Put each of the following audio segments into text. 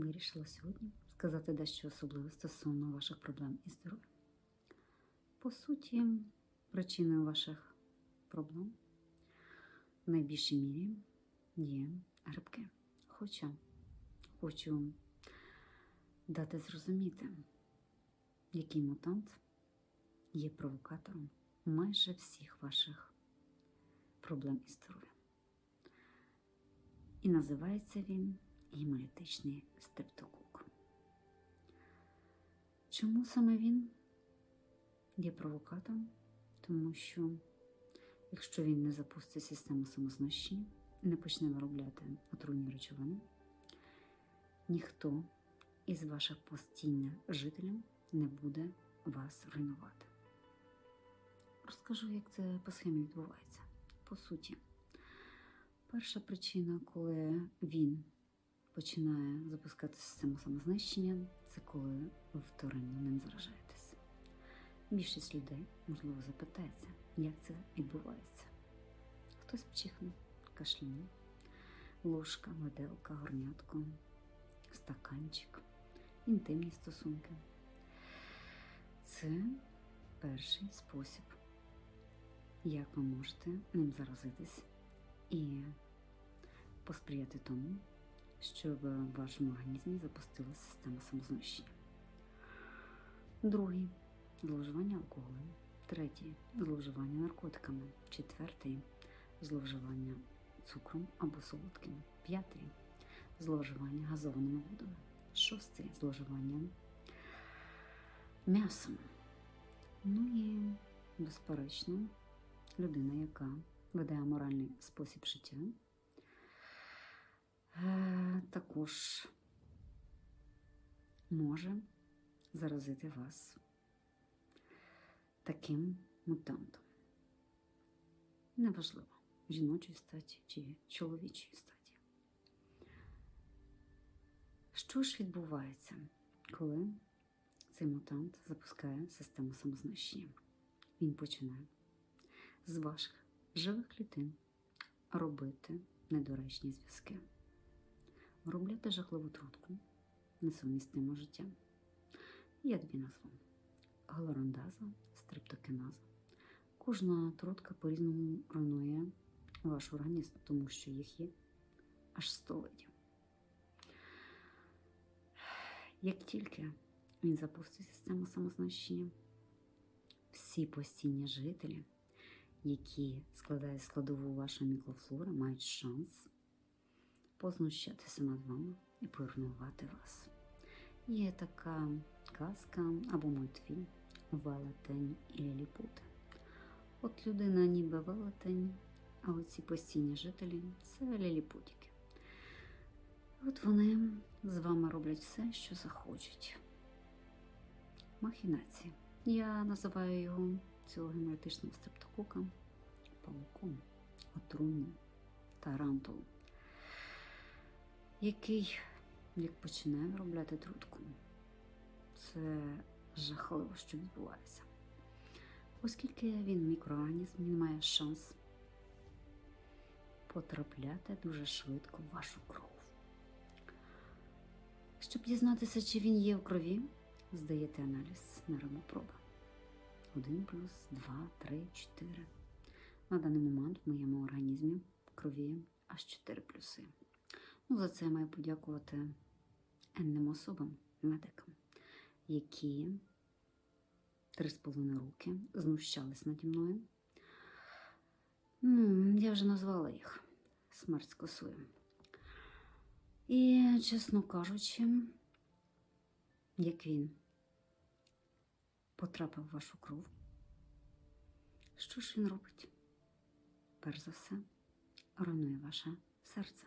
вирішила сьогодні сказати дещо особливе стосовно ваших проблем і здоров'я. По суті, причиною ваших проблем в найбільшій мірі є грибки. Хоча хочу дати зрозуміти, який мутант є провокатором майже всіх ваших проблем і здоров'я. І називається він гемолітичний стрептокок. Чому саме він є провокатором? Тому що якщо він не запустить систему самознищення і не почне виробляти отруйні речовини, ніхто із ваших постійних жителів не буде вас руйнувати. Розкажу, як це по схемі відбувається. По суті, перша причина, коли він починає запускати систему самознищення, це коли ви вторинно ним заражаєтесь. Більшість людей, можливо, запитається, як це відбувається. Хтось пчихнув, кашлянув, ложка, виделка, горнятко, стаканчик, інтимні стосунки. Це перший спосіб, як ви можете ним заразитись і посприяти тому, щоб в вашому організмі запустилася система самознищення. Другий зловживання алкоголем. Третій зловживання наркотиками. Четвертий зловживання цукром або солодким. П'ятий зловживання газованими водами. Шостий зловживання м'ясом. Ну і, безперечно, людина, яка веде аморальний спосіб життя, е, також може заразити вас таким мутантом. Неважливо, жіночої статі чи чоловічої статі. Що ж відбувається, коли цей мутант запускає систему самознищення? Він починає з ваших живих клітин робити недоречні зв'язки, виробляти жахливу трутку, несумістиму життя. Я дві назву галорондаза, стрептокіназа. Кожна трутка по-різному руйнує ваш організм, тому що їх є аж 100 видів. Як тільки він запустить систему самознищення, всі постійні жителі, які складають складову вашої мікрофлори, мають шанс познущатися над вами і поруйнувати вас. Є така казка або мультфільм Велетень і Ліліпут. От людина ніби велетень, а оці постійні жителі це ліліпутики. От вони з вами роблять все, що захочуть. Махінації. Я називаю його цього гемолітичного стрептокока павуком, отруйним тарантулом, який, як починає виробляти трутку, це жахливо, що відбувається. Оскільки він мікроорганізм, він має шанс потрапляти дуже швидко в вашу кров. Щоб дізнатися, чи він є в крові, здаєте аналіз на ремопроби. Один плюс, два, три, чотири. На даний момент в моєму організмі в крові аж чотири плюси. Ну, за це я маю подякувати енним особам, медикам, які три з половиною роки знущались наді мною. Ну, я вже назвала їх смерть з косою. І, чесно кажучи, як він потрапив в вашу кров, що ж він робить? Перш за все, руйнує ваше серце.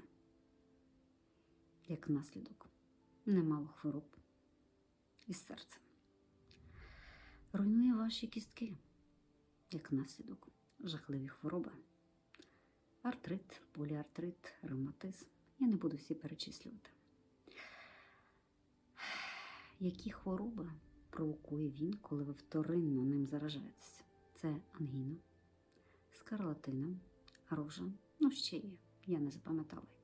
Як наслідок, немало хвороб із серцем. Руйнує ваші кістки, як наслідок, жахливі хвороби. Артрит, поліартрит, ревматизм. Я не буду всі перечислювати. Які хвороби провокує він, коли ви вторинно ним заражаєтеся? Це ангіна, скарлатина, рожа, ну ще є, я не запам'ятала.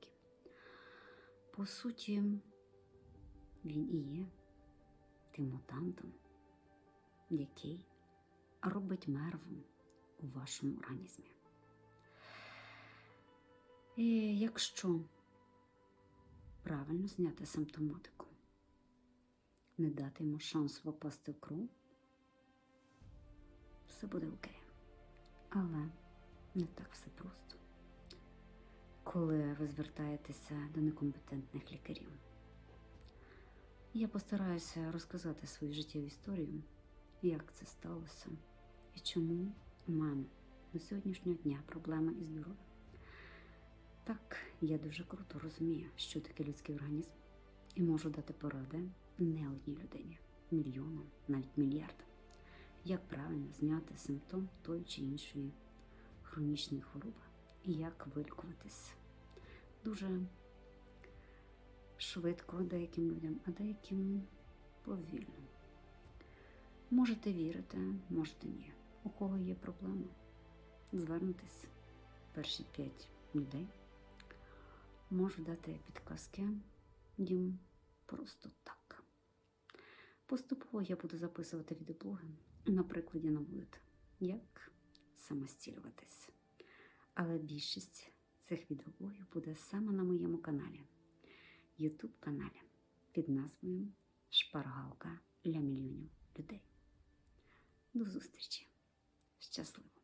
По суті, він і є тим мутантом, який робить мерву у вашому організмі. І якщо правильно зняти симптоматику, не дати йому шансу попасти в кров, все буде окей. Але не так все просто. Коли ви звертаєтеся до некомпетентних лікарів, я постараюся розказати свою життєву історію, як це сталося і чому у мене до сьогоднішнього дня проблеми із здоров'ям. Так, я дуже круто розумію, що таке людський організм, і можу дати поради не одній людині, мільйонам, навіть мільярдам, як правильно зняти симптом тої чи іншої хронічної хвороби і як вилікуватись. Дуже швидко деяким людям, а деяким повільно. Можете вірити, можете ні. У кого є проблема, звернутись перші п'ять людей. Можу дати підказки їм просто так. Поступово я буду записувати відеоблоги на прикладі наводити, як самостілюватись. Але більшість цих відеоблогів буде саме на моєму каналі, YouTube каналі під назвою Шпаргалка для мільйонів людей. До зустрічі! Щасливо!